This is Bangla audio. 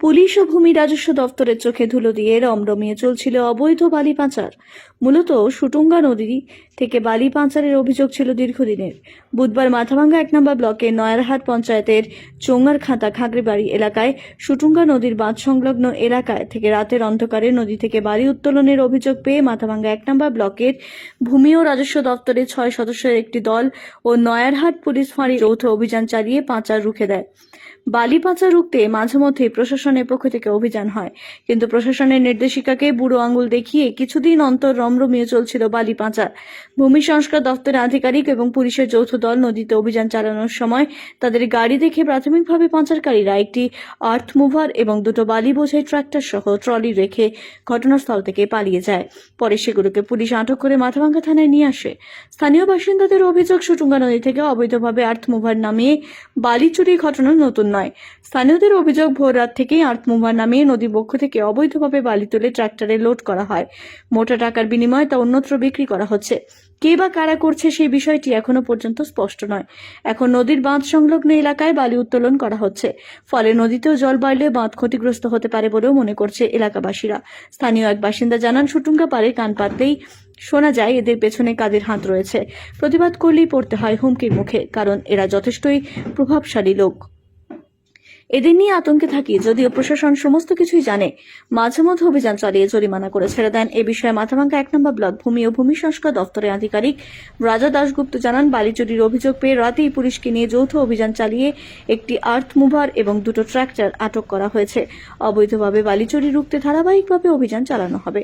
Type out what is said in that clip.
পুলিশ ও ভূমি রাজস্ব দপ্তরের চোখে ধুলো দিয়ে রমরমিয়ে চলছিল অবৈধ বালি পাচার মূলত সুটুঙ্গা নদী থেকে বালি পাচারের অভিযোগ ছিল দীর্ঘদিনের। বুধবার মাথাভাঙ্গা এক নম্বর ব্লকের নয়ারহাট পঞ্চায়েতের চোঙ্গার খাতা খাগড়িবাড়ি এলাকায় সুটুঙ্গা নদীর বাঁধ সংলগ্ন এলাকায় থেকে রাতের অন্ধকারে নদী থেকে বালি উত্তোলনের অভিযোগ পেয়ে মাথাভাঙ্গা এক নম্বর ব্লকের ভূমি ও রাজস্ব দপ্তরের ছয় সদস্যের একটি দল ও নয়ারহাট পুলিশ ফাঁড়ির যৌথ অভিযান চালিয়ে পাচার রুখে দেয়। বালি পাচার রুখতে মাঝে মধ্যে প্রশাসনের পক্ষ থেকে অভিযান হয়। কিন্তু প্রশাসনের নির্দেশিকাকে বুড়ো আঙুল দেখিয়ে কিছুদিন অন্তর রমরমিয়ে চলছিল বালি পাচার। ভূমি সংস্কার দপ্তরের আধিকারিক এবং পুলিশের যৌথ দল নদীতে অভিযান চালানোর সময় তাদের গাড়ি দেখে প্রাথমিকভাবে পাচারকারীরা একটি আর্থ মুভার এবং দুটো বালি বোঝাই ট্রাক্টর সহ ট্রলি রেখে ঘটনাস্থল থেকে পালিয়ে যায়। পরে সেগুলোকে পুলিশ আটক করে মাথাভাঙ্গা থানায় নিয়ে আসে। স্থানীয় বাসিন্দাদের অভিযোগ, সুটুঙ্গা নদী থেকে অবৈধভাবে আর্থ মুভার নামিয়ে বালি চুরির ঘটনা নতুন নয়। স্থানীয়দের অভিযোগ ভোর রাত থেকেই আর্থ মুভার নামিয়ে নদী পক্ষ থেকে অবৈধভাবে বালি তুলে ট্রাক্টরে লোড করা হয়। মোটা টাকার বিনিময়ে তা অন্যত্র বিক্রি করা হচ্ছে। কে বা কারা করছে সেই বিষয়টি এখনও পর্যন্ত স্পষ্ট নয়। এখন নদীর বাঁধ সংলগ্ন এলাকায় বালি উত্তোলন করা হচ্ছে। ফলে নদীতেও জল বাড়লে বাঁধ ক্ষতিগ্রস্ত হতে পারে বলেও মনে করছে এলাকাবাসীরা। স্থানীয় এক বাসিন্দা জানান, সুটুঙ্গা পারে কান পাতলেই শোনা যায় এদের পেছনে কাদের হাত রয়েছে। প্রতিবাদ করলেই পড়তে হয় হুমকির মুখে, কারণ এরা যথেষ্টই প্রভাবশালী লোক। এদের নিয়ে আতঙ্কে থাকি, যদিও প্রশাসন সমস্ত কিছুই জানে। মাঝে মধ্যে অভিযান চালিয়ে জরিমানা করে ছেড়ে দেন। এ বিষয়ে মাথাভাঙ্গা এক নম্বর ব্লক ভূমি ও ভূমি সংস্কার দপ্তরের আধিকারিক রাজা দাশগুপ্ত জানান বালি চুরির অভিযোগ পেয়ে রাতেই পুলিশকে নিয়ে যৌথ অভিযান চালিয়ে একটি আর্থ মুভার এবং দুটো ট্রাক্টর আটক করা হয়েছে। অবৈধভাবে বালি চুরি রুখতে ধারাবাহিকভাবে অভিযান চালানো হবে।